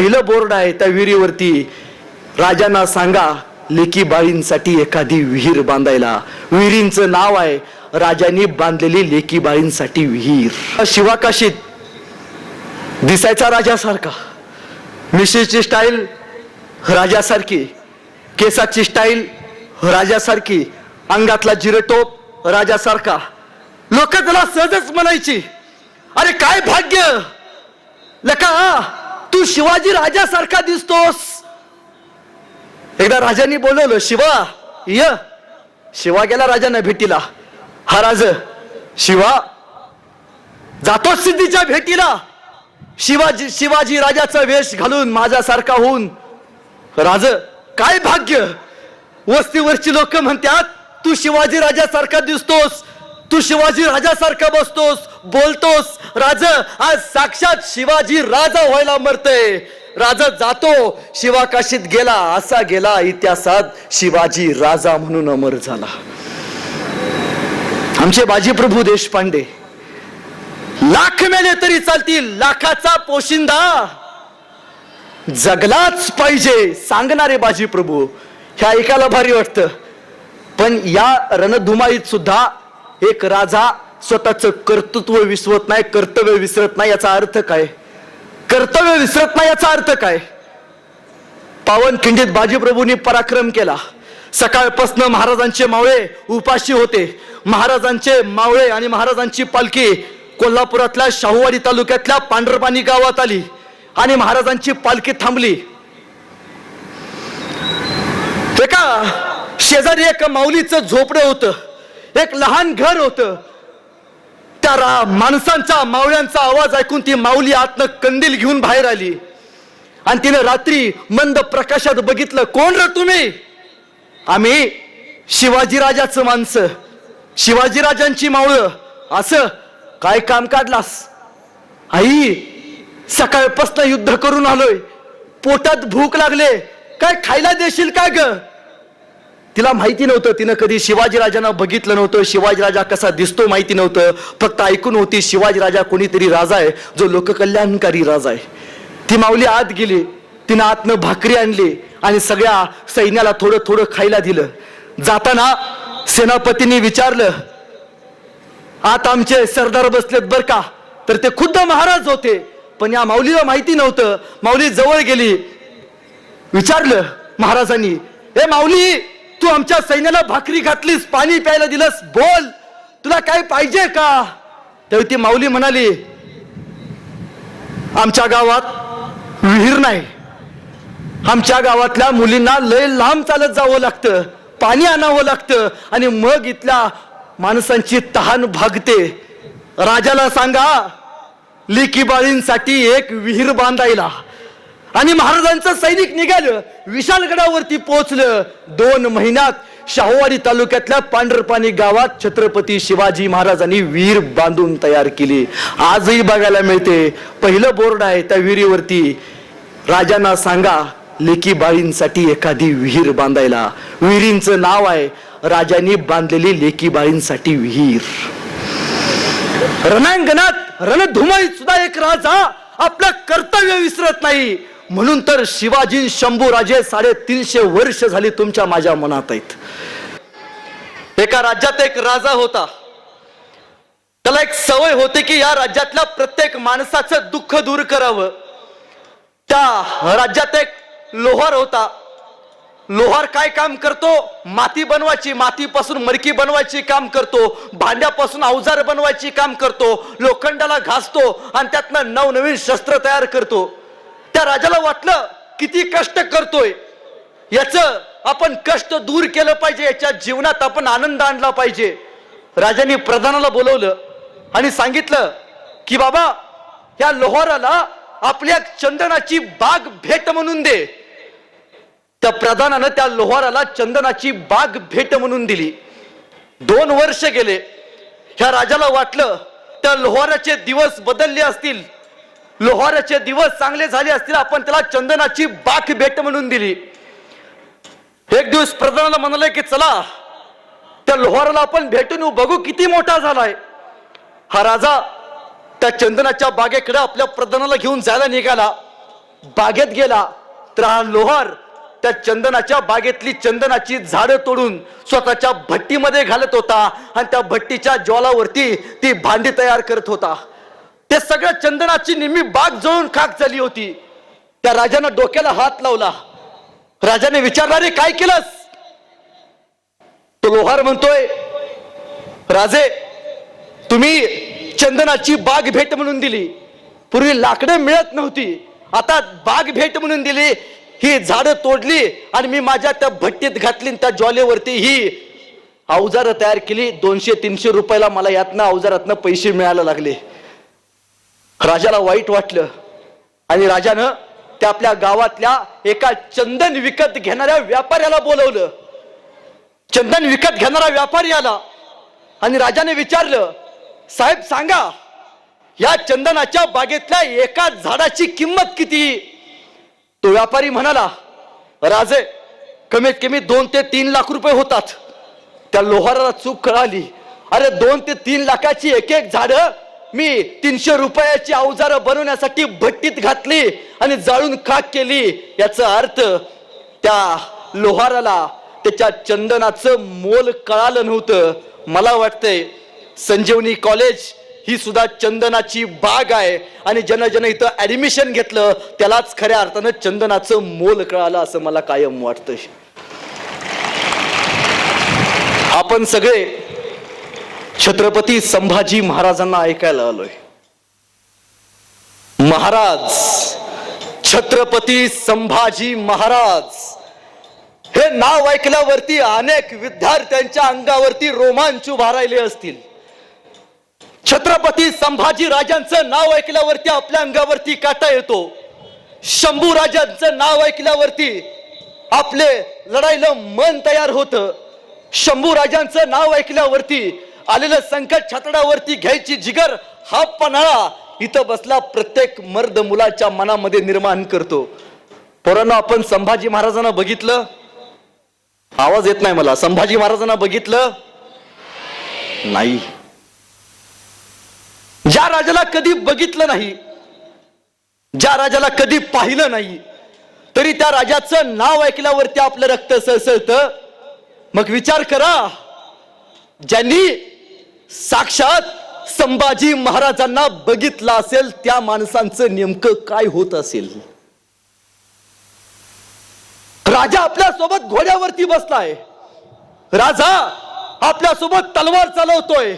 पहिलं बोर्ड आहे त्या विहिरीवरती. राजांना सांगा लेकी बाळींसाठी एखादी विहीर बांधायला. विहिरींचं नाव आहे राजांनी बांधलेली लेकी बाळींसाठी विहीर. शिवाकाशीत दिसायचा राजासारखा. मिशीची स्टाईल राजासारखी. केसाची स्टाईल राजासारखी. अंगातला जिरटोप राजासारखा. लोक त्याला सहजच म्हणायची अरे काय भाग्य! लका तू शिवाजी राजासारखा दिसतोस. एकदा राजांनी बोलवलं शिवा य. शिवा गेला राजांना भेटीला. हा राज शिवा जातो सिद्धीच्या भेटीला. शिवाजी शिवाजी राजाचा वेश घालून माझ्यासारखा होऊन. राज काय भाग्य? वस्तीवरची लोक म्हणतात तू शिवाजी राजासारखा दिसतोस. तू शिवाजी राजासारखा बसतोस बोलतोस. राज आज साक्षात शिवाजी राजा व्हायला मरतय. राजा जातो शिवाकाशीत गेला असा गेला इतिहासात शिवाजी राजा म्हणून अमर झाला. आमचे बाजीप्रभू देशपांडे लाख मेले तरी चालतील लाखाचा पोशिंदा. जगलाच पाहिजे सांगणारे बाजी प्रभू ऐकायला भारी वाटतं. पण या रणधुमाईत सुद्धा एक राजा स्वतःच कर्तृत्व विसरत नाही कर्तव्य विसरत नाही याचा अर्थ काय? कर्तव्य विसरत नाही याचा अर्थ काय? पावन खिंडीत बाजीप्रभूंनी पराक्रम केला. सकाळपासून महाराजांचे मावळे उपाशी होते. महाराजांचे मावळे आणि महाराजांची पालखी कोल्हापुरातल्या शाहूवाडी तालुक्यातल्या पांढरपाणी गावात आली आणि महाराजांची पालखी थांबली. एका शेजारी एका माऊलीचं झोपडं होतं. एक लहान घर होतं. त्या रा- माणसांचा मावळ्यांचा आवाज ऐकून ती माऊली आतनं कंदील घेऊन बाहेर आली. आणि तिने रात्री मंद प्रकाशात बघितलं कोण र तुम्ही? आम्ही शिवाजीराजाचं माणसं. शिवाजीराजांची मावळं. असं काय काम काढलास? आई सकाळपासून युद्ध करून आलोय. पोटात भूक लागले. काय खायला देशील काय ग? तिला माहिती नव्हतं. तिनं कधी शिवाजीराजांना बघितलं नव्हतं. शिवाजीराजा कसा दिसतो माहिती नव्हतं. फक्त ऐकून होती शिवाजीराजा कोणीतरी राजा आहे जो लोककल्याणकारी राजा आहे. ती माऊली आत गेली. तिनं आतनं भाकरी आणली आणि सगळ्या सैन्याला थोडं थोडं खायला दिलं. जाताना सेनापतींनी विचारलं आत आमचे सरदार बसलेत बर का? तर ते खुद्द महाराज होते. पण या माऊलीला माहिती नव्हतं. माऊली जवळ गेली. विचारलं महाराजांनी ए माऊली तू आमच्या सैन्याला भाकरी घातलीस पाणी प्यायला दिलंस बोल. तुला काय पाहिजे का? त्यावेळी ती माऊली म्हणाली आमच्या गावात विहीर नाही. आमच्या गावातल्या मुलींना लय लांब चालत जावं लागतं. पाणी आणावं लागतं आणि मग इथल्या माणसांची तहान भागते. राजाला सांगा लेकी बाळींसाठी एक विहीर बांधायला. आणि महाराजांचं सैनिक निघालं. विशालगडावरती पोहोचलं. दोन महिन्यात शाहूवाडी तालुक्यातल्या पांढरपाणी गावात छत्रपती शिवाजी महाराजांनी विहीर बांधून तयार केली. आजही बघायला मिळते. पहिलं बोर्ड आहे त्या विहिरीवरती. राजांना सांगा लेकी बाळींसाठी एखादी विहीर बांधायला. विहिरींचं नाव आहे राजांनी बांधलेली लेकी बाळींसाठी विहीर. रणांगणात रणधुमाईत सुद्धा एक राजा आपलं कर्तव्य विसरत नाही. म्हणून तर शिवाजी शंभूराजे साडेतीनशे वर्ष झाली तुमच्या माझ्या मनात आहेत. एका राज्यात एक राजा होता. त्याला एक सवय होती की या राज्यातल्या प्रत्येक माणसाचं दुःख दूर करावं. त्या राज्यात एक लोहार होता. लोहार काय काम करतो? माती बनवायची मातीपासून मडकी बनवायची काम करतो भांड्यापासून अवजार बनवायची काम करतो लोखंडाला घासतो आणि त्यातनं नवनवीन शस्त्र तयार करतो. त्या राजाला वाटलं किती कष्ट करतोय. याच आपण कष्ट दूर केलं पाहिजे याच्या जीवनात आपण आनंद आणला पाहिजे. राजाने प्रधानाला बोलवलं आणि सांगितलं की बाबा या लोहाराला आपल्या चंदनाची बाग भेट म्हणून दे. त्या प्रधानानं त्या लोहाराला चंदनाची बाग भेट म्हणून दिली. दोन वर्ष गेले. ह्या राजाला वाटलं त्या लोहाराचे दिवस बदलले असतील. लोहाराचे दिवस चांगले झाले असतील आपण त्याला चंदनाची बाग भेट म्हणून दिली. एक दिवस प्रधानाला म्हणाले की चला त्या लोहाराला आपण भेटून बघू किती मोठा झालाय. हा राजा त्या चंदनाच्या बागेकडे आपल्या प्रधानाला घेऊन जायला निघाला. बागेत गेला तर हा लोहार त्या चंदनाच्या बागेतली चंदनाची झाडं तोडून स्वतःच्या भट्टीमध्ये घालत होता आणि त्या भट्टीच्या ज्वालावरती ती भांडी तयार करत होता. ते सगळं चंदनाची निम्मी बाग जळून खाक झाली होती. त्या राजानं डोक्याला हात लावला. राजाने विचारणारे काय केलंस? तो लोहार म्हणतोय राजे तुम्ही चंदनाची बाग भेट म्हणून दिली. पूर्वी लाकडं मिळत नव्हती. आता बाग भेट म्हणून दिली. ही झाडं तोडली आणि मी माझ्या त्या भट्टीत घातली आणि त्या ज्वालेवरती ही अवजारं तयार केली. दोनशे तीनशे रुपयाला मला यातनं अवजारातनं पैसे मिळायला लागले. राजाला वाईट वाटलं. आणि राजानं त्या आपल्या गावातल्या एका चंदन विकत घेणाऱ्या व्यापाऱ्याला बोलवलं. चंदन विकत घेणारा व्यापारी आला. आणि राजाने विचारलं साहेब सांगा या चंदनाच्या बागेतल्या एका झाडाची किंमत किती? तो व्यापारी म्हणाला राजे कमीत कमी दोन ते तीन लाख रुपये होतात. त्या लोहाराला चूक कळाली. अरे दोन ते तीन लाखाची एक एक झाडं मी तीनशे रुपयाची अवजारं बनवण्यासाठी भट्टीत घातली आणि जाळून खाक केली. याचा अर्थ त्या लोहाराला त्याच्या चंदनाचं मोल कळालं नव्हतं. मला वाटतंय संजीवनी कॉलेज ही सुद्धा चंदनाची बाग आहे. आणि ज्यानं ज्यानं इथं ऍडमिशन घेतलं त्यालाच खऱ्या अर्थानं चंदनाचं मोल कळालं असं मला कायम वाटतं आपण सगळे छत्रपती संभाजी महाराजांना ऐकायला आलोय. महाराज छत्रपती संभाजी महाराज हे नाव ऐकल्यावरती अनेक विद्यार्थ्यांच्या अंगावरती रोमांच उभा राहिले असतील. छत्रपती संभाजी राजांचं नाव ऐकल्यावरती आपल्या अंगावरती काटा येतो. शंभू राजांचं नाव ऐकल्यावरती आपले लढाईला मन तयार होतं. शंभू राजांचं नाव ऐकल्यावरती आलेलं संकट छातडावरती घ्यायची जिगर हा पन्हाळा इथं बसला प्रत्येक मर्द मुलाच्या मनामध्ये निर्माण करतो. पोरांनो आपण संभाजी महाराजांना बघितलं? आवाज येत नाही मला. संभाजी महाराजांना बघितलं? नाही. ज्या राजाला कधी बघितलं नाही ज्या राजाला कधी पाहिलं नाही तरी त्या राजाचं नाव ऐकल्यावरती आपलं रक्त सळसळत. मग विचार करा ज्यांनी साक्षात संभाजी महाराजांना बघितलं असेल त्या माणसांचं नेमकं काय होत असेल. राजा आपल्यासोबत घोड्यावरती बसलाय. राजा आपल्यासोबत तलवार चालवतोय.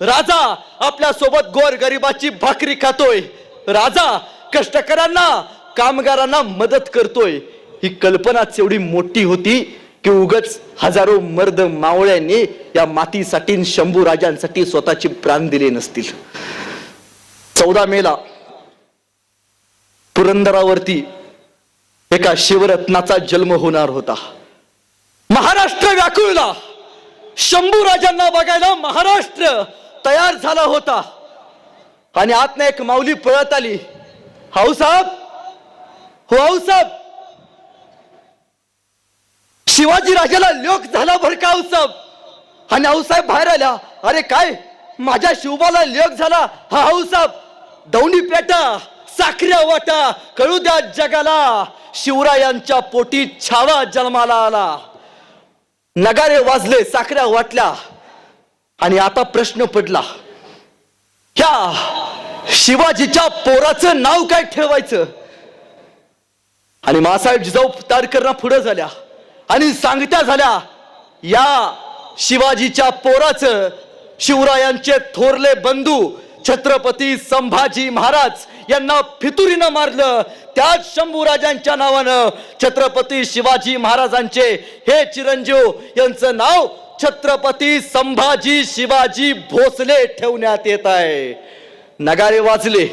राजा आपल्यासोबत गोर गरिबाची भाकरी खातोय. राजा कष्टकऱ्यांना कामगारांना मदत करतोय. ही कल्पनाच एवढी मोठी होती की उगच हजारो मर्द मावळ्यांनी या मातीसाठी शंभू राजांसाठी स्वतःचे प्राण दिले नसतील. चौदा मेला पुरंदरावरती एका शिवरत्नाचा जन्म होणार होता. महाराष्ट्र व्याकुळला. शंभू राजांना बघायला महाराष्ट्र तयार झाला होता. आणि आतनं एक माऊली पळत आली. हाऊसाहेब हो हाऊसाहेब शिवाजी राजाला लोक झाला भर का हाऊसाहेब आणि आऊसाहेब बाहेर आल्या अरे काय? माझ्या शिवबाला लेख झाला हा आऊसाहेब दौंडी पेटा साखऱ्या वाटा कळू द्या जगाला. शिवरायांच्या पोटी छावा जन्माला आला. नगारे वाजले साखऱ्या वाटल्या. आणि आता प्रश्न पडला. ह्या शिवाजीच्या पोराचं नाव काय ठेवायचं? आणि मासाहेब जिजाऊ तारकरना पुढे झाल्या. आणि सांगत्या झाल्या या शिवाजीच्या पोराचं शिवरायांचे थोरले बंधू छत्रपती संभाजी महाराज यांना फितुरीनं मारलं. त्याच शंभूराजांच्या नावानं छत्रपती शिवाजी महाराजांचे हे चिरंजीव यांचं नाव छत्रपती संभाजी शिवाजी भोसले ठेवण्यात येत आहे. नगारे वाजले.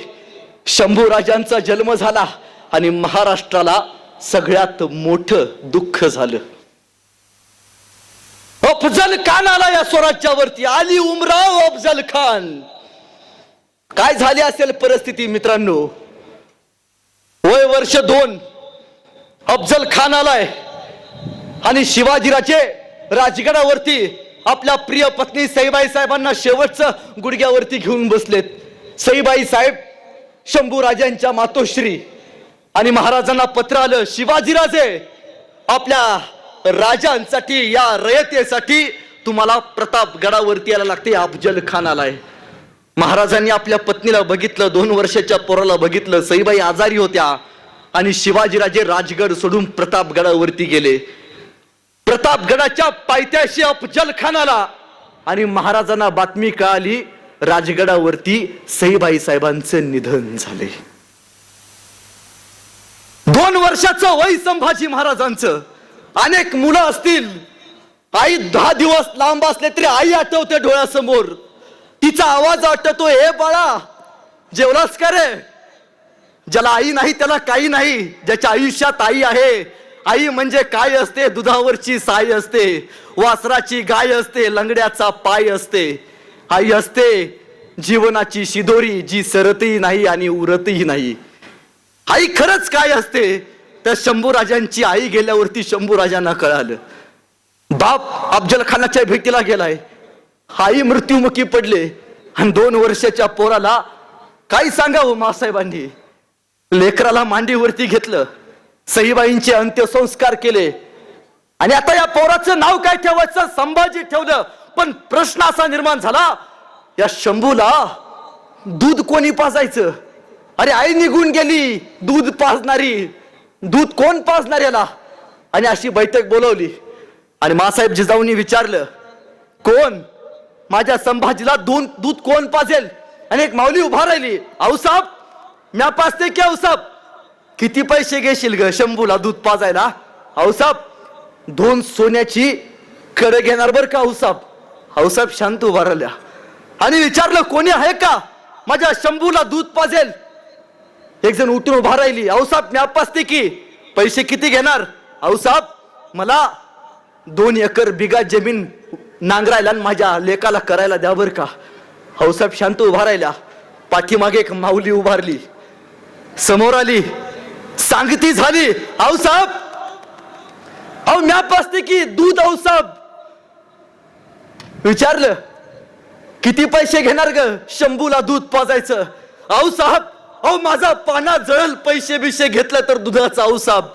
शंभू राजांचा जन्म झाला आणि महाराष्ट्राला सगळ्यात मोठं दुःख झालं. अफजल खान आला या स्वराज्यावरती. आली उमराव अफजल खान. काय झाली असेल परिस्थिती मित्रांनो? वय वर्ष दोन. अफजल खान आलाय. आणि शिवाजीराजे राजगडावरती आपल्या प्रिय पत्नी सईबाई साहेबांना शेवटचं गुडघ्यावरती घेऊन बसलेत. सईबाई साहेब शंभू राजांच्या मातोश्री. आणि महाराजांना पत्र आलं शिवाजीराजे आपल्या राजांसाठी या रयतेसाठी तुम्हाला प्रतापगडावरती यायला लागते अफजल खान आलाय. महाराजांनी आपल्या पत्नीला बघितलं दोन वर्षाच्या पोराला बघितलं सईबाई आजारी होत्या आणि शिवाजीराजे राजगड सोडून प्रतापगडावरती गेले. प्रतापगडाच्या पायथ्याशी अफजल खान आला आणि महाराजांना बातमी कळाली राजगडावरती सईबाई साहेबांचं निधन झाले. दोन वर्षाचं वय संभाजी महाराजांचं. अनेक मुलं असतील. आई दहा दिवस लांब असले तरी आई आठवते डोळ्यासमोर. तिचा आवाज आठवतो हे बाळा जेवलास का रे? ज्याला आई नाही त्याला काही नाही. ज्याच्या आयुष्यात आई आहे. आई म्हणजे काय असते? दुधावरची साय असते. वासराची गाय असते. लंगड्याचा पाय असते. आई असते. जीवनाची शिदोरी जी सरतही नाही आणि उरतही नाही. आई खरंच काय असते? तर शंभू राजांची आई गेल्यावरती शंभू राजांना कळालं. बाप अफजल खानाच्या भेटीला गेलाय. आई मृत्युमुखी पडले. आणि दोन वर्षाच्या पोराला काय सांगावं मासाहेबांनी? लेकराला मांडीवरती घेतलं. सईबाईंचे अंत्यसंस्कार केले. आणि आता या पोराचं नाव काय ठेवायचं? संभाजी ठेवलं. पण प्रश्न असा निर्माण झाला या शंभूला दूध कोणी पाजायचं? अरे आई निघून गेली. दूध पाजणारी. दूध कोण पाजणार याला? आणि अशी बैठक बोलवली. आणि मासाहेब जिजाऊनी विचारलं कोण? माझ्या संभाजीला दूध दूध कोण पाजेल? आणि एक माऊली उभा राहिली औसाब म्या पाजते की औसाब किती पैसे घेशील ग शंभूला दूध पाजायला? औसाब दोन सोन्याची कडे घेणार बर का औसाब औसाब शांत उभा राहिल्या आणि विचारलं कोणी आहे का? माझ्या शंभूला दूध पाजेल? एक जण उठून उभा राहिली. औसाब मी आपसते की. पैसे किती घेणार? औसाब मला दोन एकर बिगा जमीन नांगरायला आणि माझ्या लेकाला करायला द्या बर का. औसाब शांत उभा राहिला पाठीमागे एक माऊली उभारली. समोर आली. सांगती झाली. औसाब अहो म्या पाजते की दूध औसाब विचारलं किती पैसे घेणार ग? शंभूला दूध पाजायचं. अहो साहेब अहो माझा पाना जळल पैसे बिशे घेतलं तर दुधाचा औसाब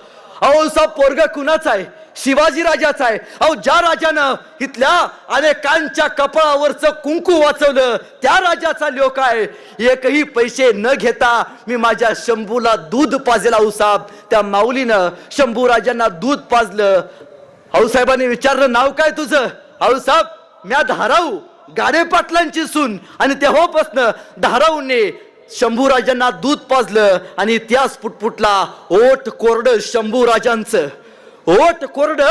औसाब पोरगा कुणाचा आहे शिवाजी राजाचा आहे अहो ज्या राजानं इथल्या अनेकांच्या कपाळावरचं कुंकू वाचवलं त्या राजाचा लोक आहे एकही पैसे न घेता मी माझ्या शंभूला दूध पाजेला औसाब त्या माऊलीनं शंभू राजांना दूध पाजलं. आऊसाहेबांनी विचारलं नाव काय तुझं? आऊसाहेब म्या धाराऊ गाडे पाटलांची सून. आणि तेव्हापासनं धाराऊने शंभू राजांना दूध पाजलं आणि त्यास पुटपुटला ओठ कोरड शंभू राजांचं ओठ कोरड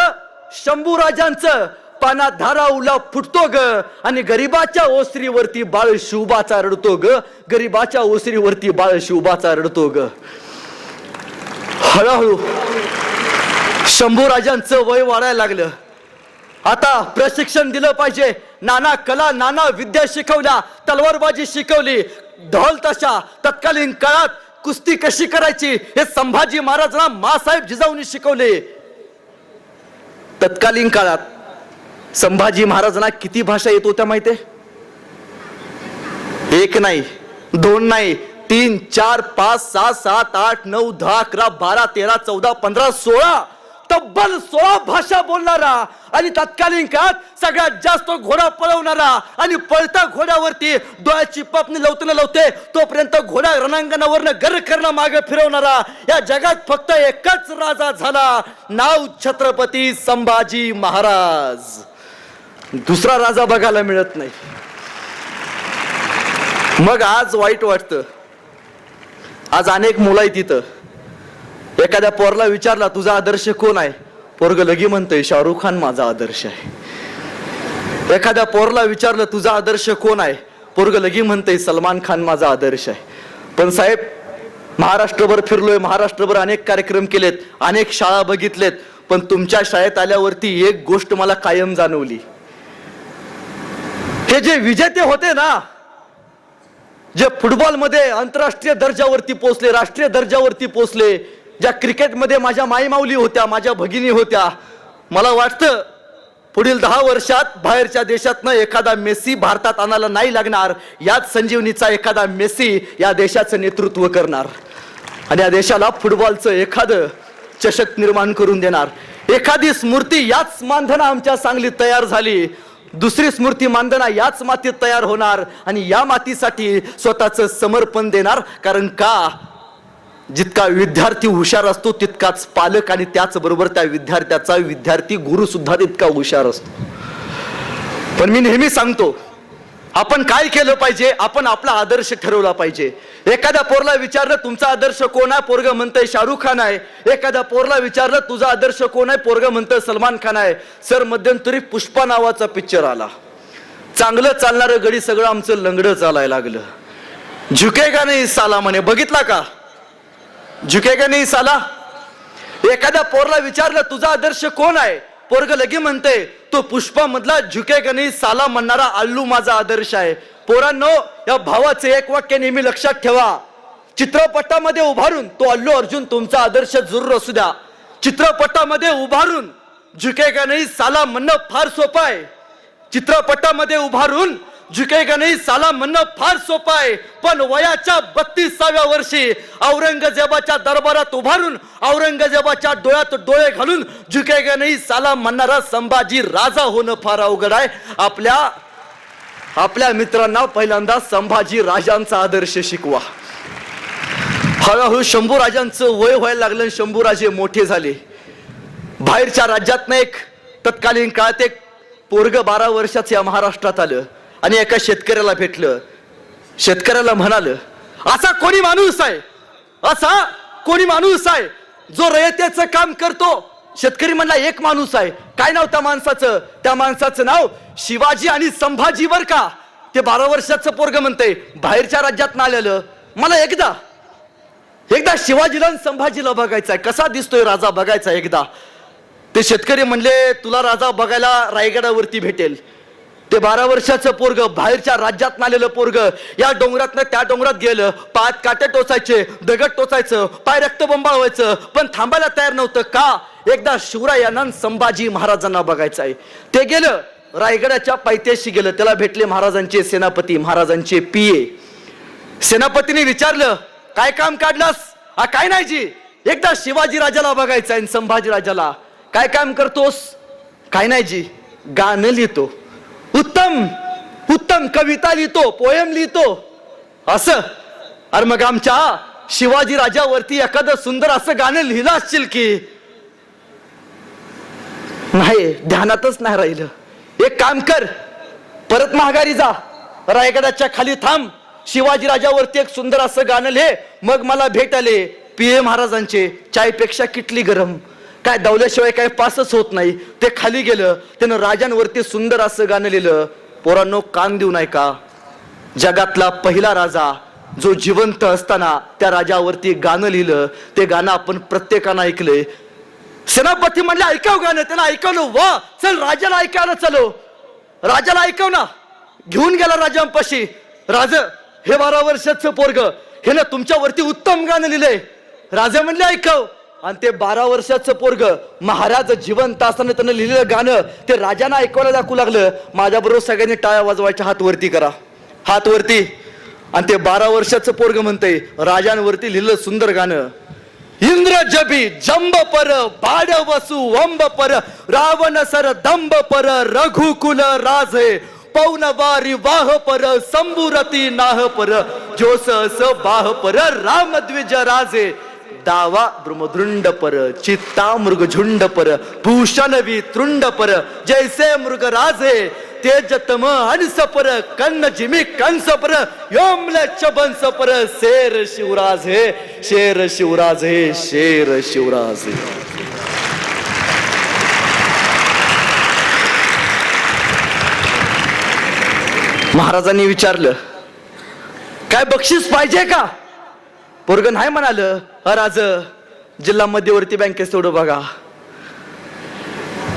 शंभू राजांचं पाना धाराऊला फुटतो ग आणि गरीबाच्या ओसरीवरती बाळ शिवबाचा रडतो ग. गरीबाच्या ओसरीवरती बाळ शिवबाचा रडतो ग. हळूहळू शंभू राजांचं वय वाढायला लागलं. आता प्रशिक्षण दिलं पाहिजे. नाना कला नाना विद्या शिकवल्या तलवारबाजी शिकवली ढोल तशा तत्कालीन काळात कुस्ती कशी करायची हे संभाजी महाराजांना मासाहेब जिजाऊनी शिकवले. तत्कालीन काळात संभाजी महाराजांना किती भाषा येत होत्या माहितीये एक नाही दोन नाही तीन चार पाच सहा सात आठ नऊ दहा अकरा बारा तेरा चौदा पंधरा सोळा तब्बल सोळा भाषा बोलणारा आणि तत्कालीन काळात सगळ्यात जास्त घोडा पळवणारा आणि पळता घोड्यावरती डोळ्याची पापणी लवते न लवते तोपर्यंत घोडा रणांगणावरनं गर करणं मागे फिरवणारा या जगात फक्त एकच राजा झाला नाव छत्रपती संभाजी महाराज. दुसरा राजा बघायला मिळत नाही. मग आज वाईट वाटतं. आज अनेक मुलं आहेत तिथं एखाद्या पोरला विचारला तुझा आदर्श कोण आहे? पोरग लगी म्हणतोय शाहरुख खान माझा आदर्श आहे. एखाद्या पोरला विचारलं तुझा आदर्श कोण आहे? पोरग लगी म्हणतोय सलमान खान माझा आदर्श आहे. पण साहेब महाराष्ट्रभर फिरलोय महाराष्ट्रभर अनेक कार्यक्रम केलेत अनेक शाळा बघितलेत पण तुमच्या शाळेत आल्यावरती एक गोष्ट मला कायम जाणवली. हे जे विजेते होते ना जे फुटबॉलमध्ये आंतरराष्ट्रीय दर्जावरती पोचले राष्ट्रीय दर्जावरती पोचले ज्या क्रिकेटमध्ये माझ्या माईमाऊली होत्या माझ्या भगिनी होत्या मला वाटतं पुढील दहा वर्षात बाहेरच्या देशातनं एखादा मेसी भारतात आणायला नाही लागणार. याच संजीवनीचा एखादा मेसी या देशाचं नेतृत्व करणार. आणि या देशाला फुटबॉलचं एखादं चषक निर्माण करून देणार. एखादी स्मृती याच मानधना आमच्या सांगलीत तयार झाली. दुसरी स्मृती मानधना याच मातीत तयार होणार. आणि या मातीसाठी स्वतःचं समर्पण देणार. कारण का? जितका विद्यार्थी हुशार असतो तितकाच पालक आणि त्याचबरोबर त्या विद्यार्थ्याचा विद्यार्थी गुरु सुद्धा तितका हुशार असतो. पण मी नेहमी सांगतो आपण काय केलं पाहिजे? आपण आपला आदर्श ठरवला पाहिजे. एखाद्या पोरला विचारलं तुमचा आदर्श कोण आहे? पोरग म्हणतंय शाहरुख खान आहे. एखाद्या पोरला विचारलं तुझा आदर्श कोण आहे? पोरग म्हणतंय सलमान खान आहे. सर मध्यंतरी पुष्पा नावाचा पिक्चर आला. चांगलं चालणारं गडी सगळं आमचं लंगडं चालायला लागलं. झुकेगा नाही साला म्हणे? बघितला का? झुकेगा नाही साला. एखाद्या पोरला विचारलं तुझा आदर्श कोण आहे? पोरग लगे म्हणते तो पुष्पा मधला झुकेगा नाही साला म्हणणारा अल्लू माझा आदर्श आहे. पोरांनो या भावाचे एक वाक्य नेहमी लक्षात ठेवा. चित्रपटामध्ये उभारून तो अल्लू अर्जुन तुमचा आदर्श जरूर असू द्या. चित्रपटामध्ये उभारून झुकेगा नाही साला म्हणणं फार सोपं आहे. चित्रपटामध्ये उभारून झुकेगा नाही साला म्हणणं फार सोपं आहे. पण वयाच्या बत्तीसाव्या वर्षी औरंगजेबाच्या दरबारात उभारून औरंगजेबाच्या डोळ्यात डोळे घालून झुकेगा नाही साला म्हणणारा संभाजी राजा होणं फार अवघड आहे. आपल्या आपल्या मित्रांना पहिल्यांदा संभाजी राजांचा आदर्श शिकवा. हळूहळू शंभू राजांचं वय व्हायला लागलं शंभूराजे मोठे झाले. बाहेरच्या राज्यातनं एक तत्कालीन काळात एक पोरग बारा वर्षाचं या महाराष्ट्रात आलं. आणि एका शेतकऱ्याला भेटलं. शेतकऱ्याला म्हणालं असा कोणी माणूस आहे? असा कोणी माणूस आहे जो रयतेचं काम करतो? शेतकरी म्हणला एक माणूस आहे. काय नाव त्या माणसाचं? त्या माणसाचं नाव शिवाजी आणि संभाजी बर का. ते बारा वर्षाचं पोरग म्हणते बाहेरच्या राज्यात आलेलं मला एकदा एकदा शिवाजीला आणि संभाजीला बघायचा कसा दिसतोय राजा बघायचा एकदा. ते शेतकरी म्हणले तुला राजा बघायला रायगडावरती भेटेल. ते बारा वर्षाचं पोरग बाहेरच्या राज्यात आलेलं पोरग या डोंगरातनं त्या डोंगरात गेलं पायात काटे टोचायचे दगड टोचायचं पाय रक्तबंबाळ व्हायचं पण थांबायला तयार नव्हतं का? एकदा शिवरायांना संभाजी महाराजांना बघायचं आहे. ते गेलं रायगडाच्या पायथ्याशी गेलं त्याला भेटले महाराजांचे सेनापती महाराजांचे पिये सेनापतीने विचारलं काय काम काढलास? हा काय नाही जी. एकदा शिवाजी राजाला बघायचं आहे संभाजी राजाला. काय काम करतोस? काय नाही जी. गाणं लिहितो. उत्तम उत्तम कविता लिहितो पोयम लिहितो. असं. अरे मग आमच्या शिवाजी राजावरती एखादं सुंदर असं गाणं लिहिलं असशील की? नाही ध्यानातच नाही राहिलं. एक काम कर. परत महागारी जा. रायगडाच्या खाली थांब. शिवाजी राजावरती एक सुंदर असं गाणं लिहे. मग मला भेट आले. पी महाराजांचे चायपेक्षा किटली गरम. काय दवल्याशिवाय काय पासच होत नाही. ते खाली गेलं त्यानं राजांवरती सुंदर असं गाणं लिहिलं पोरांनो कान देऊ नाही का जगातला पहिला राजा जो जिवंत असताना त्या राजावरती गाणं लिहिलं ते गाणं आपण प्रत्येकानं ऐकले सेनापती म्हणले ऐकाव गाणं त्यांना ऐकवलं वा चल राजाला ऐकायला चलो. राजाला ऐकव ना. घेऊन गेला राजांपाशी. राज हे बारा वर्षाचं पोरग. हे ना तुमच्यावरती उत्तम गाणं लिहिलंय. राजा म्हणले ऐकव. आणि ते बारा वर्षाचं पोरग महाराज जिवंत असताना त्यानं लिहिलेलं गाणं ते राजांना ऐकवायला दाखवू लागलं. माझ्याबरोबर सगळ्यांनी टाळ्या वाजवायच्या हात वरती करा. हात वरती. आणि ते बारा वर्षाचं पोरग म्हणतंय राजांवरती लिहिलं सुंदर गाणं. इंद्र जबी जंब पर बाड वसु वंब पर रावण सर दंब पर रघुकुल राजे पौन वारी वाह पर संभुरती नाह पर जोस स बाह पर राम द्विज राजे दावा ब्रह्मदृंड पर चित्ता मृग झुंड पर भूषण तृंड पर जैसे मृग राजे तेजतम हंस पर कन्न जिमी कंस पर योमल चबंस पर शेर शिवराज हे शेर शिवराज हे शेर शिवराज। हे महाराजांनी विचारलं काय बक्षीस पाहिजे का? पोरग नाही म्हणालं. अराज जिल्हा मध्यवर्ती बँकेत सोडू बघा.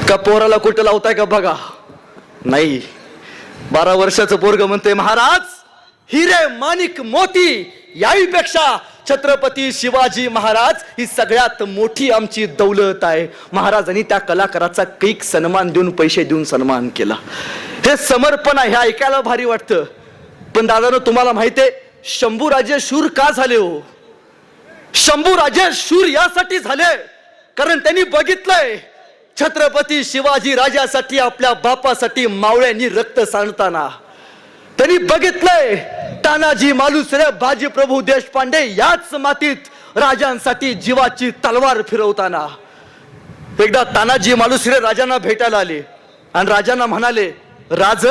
का पोराला कुठं लावताय का बघा. नाही. बारा वर्षाचं पोरग म्हणते महाराज हिरे माणिक मोती याहीपेक्षा छत्रपती शिवाजी महाराज ही सगळ्यात मोठी आमची दौलत आहे. महाराजांनी त्या कलाकाराचा कैक सन्मान देऊन पैसे देऊन सन्मान केला. हे समर्पण आहे हे ऐकायला भारी वाटतं. पण दादानं तुम्हाला माहिती आहे शंभूराजे शूर का झाले हो? शंभू राजे शूर यासाठी झाले. कारण त्यांनी बघितलंय छत्रपती शिवाजी राजासाठी आपल्या बापासाठी मावळ्यांनी रक्त सांडताना. त्यांनी बघितलंय तानाजी मालुसरे बाजी प्रभू देशपांडे याच मातीत राजांसाठी जीवाची तलवार फिरवताना. एकदा तानाजी मालुसरे राजांना भेटायला आले आणि राजांना म्हणाले राज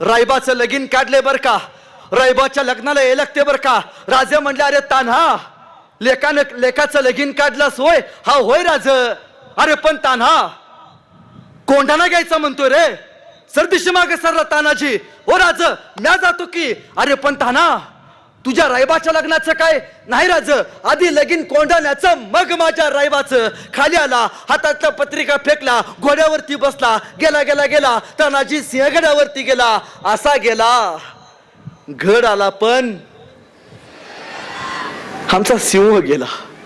रायबाचं लगीन काढले बर का? रायबाच्या लग्नाला ये लागते बर का? राजे म्हणले अरे तान्हा लेखानं लेखाचं लगीन काढलास होय? हा होय राज. अरे पण तान्हा कोंढाना घ्यायचा म्हणतोय रे. सरदिशी मागे सरला तानाजी. ओ राज म्या जातो की. अरे पण ताना तुझ्या रायबाच्या लग्नाचं काय? नाही राज आधी लगीन कोंढाण्याचं मग माझ्या रायबाचं. खाली आला हातातला पत्रिका फेकला घोड्यावरती बसला. गेला गेला गेला. तानाजी सिंहगडावरती गेला. असा गेला. घड आला पण आमचा सिंह गेला.